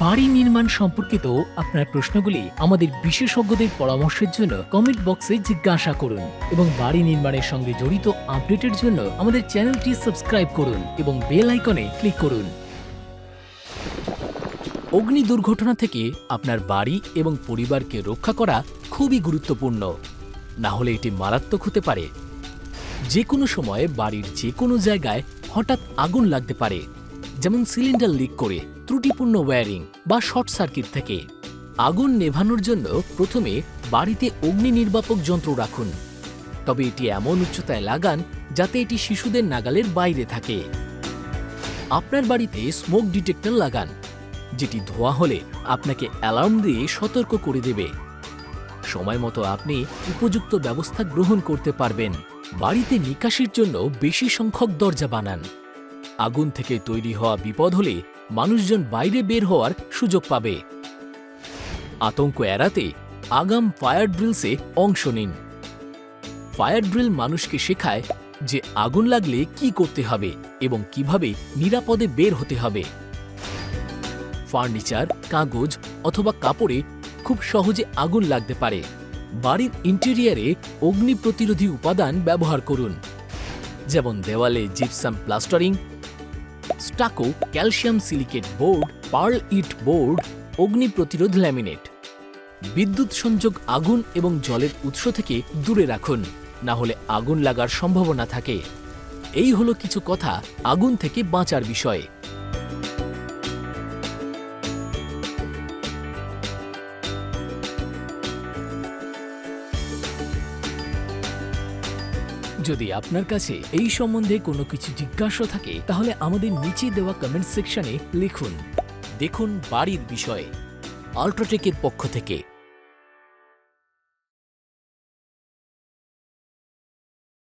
বাড়ি নির্মাণ সম্পর্কিত আপনার প্রশ্নগুলি আমাদের বিশেষজ্ঞদের পরামর্শের জন্য কমেন্ট বক্সে জিজ্ঞাসা করুন এবং বাড়ি নির্মাণের সঙ্গে জড়িত আপডেটের জন্য আমাদের চ্যানেলটি সাবস্ক্রাইব করুন এবং বেল আইকনে ক্লিক করুন। অগ্নি দুর্ঘটনা থেকে আপনার বাড়ি এবং পরিবারকে রক্ষা করা খুবই গুরুত্বপূর্ণ। না হলে এটি মারাত্মক হতে পারে। যে কোনো সময়ে বাড়ির যে কোনো জায়গায় হঠাৎ আগুন লাগতে পারে। যেমন সিলিন্ডার লিক করে। ত্রুটিপূর্ণ ওয়্যারিং বা শর্ট সার্কিট থেকে। আগুন নেভানোর জন্য প্রথমে বাড়িতে অগ্নি নির্বাপক যন্ত্র রাখুন। তবে এটি এমন উচ্চতায় লাগান যাতে এটি শিশুদের নাগালের বাইরে থাকে। আপনার বাড়িতে স্মোক ডিটেক্টর লাগান, যেটি ধোয়া হলে আপনাকে অ্যালার্ম দিয়ে সতর্ক করে দেবে। সময় মতো আপনি উপযুক্ত ব্যবস্থা গ্রহণ করতে পারবেন। বাড়িতে নিকাশির জন্য বেশি সংখ্যক দরজা বানান। আগুন থেকে তৈরি হওয়া বিপদ হলে মানুষজন বাইরে বের হওয়ার সুযোগ পাবে। আতঙ্ক এড়াতে আগাম ফায়ার ড্রিলসে অংশ নিন। ফায়ার ড্রিল মানুষকে শেখায় যে আগুন লাগলে কি করতে হবে এবং কীভাবে নিরাপদে বের হতে হবে। ফার্নিচার, কাগজ অথবা কাপড়ে খুব সহজে আগুন লাগতে পারে। বাড়ির ইন্টেরিয়ারে অগ্নি প্রতিরোধী উপাদান ব্যবহার করুন। যেমন দেওয়ালে gypsum plastering stucco, calcium silicate board, perlite board, অগ্নি প্রতিরোধ ল্যামিনেট। বিদ্যুৎ সংযোগ আগুন এবং জলের উৎস থেকে দূরে রাখুন, না হলে আগুন লাগার সম্ভাবনা থাকে। এই হলো কিছু কথা আগুন থেকে বাঁচার বিষয়ে। যদি আপনার কাছে এই সম্বন্ধে কোনো কিছু জিজ্ঞাসা থাকে, তাহলে আমাদের নিচে দেওয়া কমেন্ট সেকশনে লিখুন। দেখুন বাড়ির বিষয়ে। আল্ট্রাটেকের পক্ষ থেকে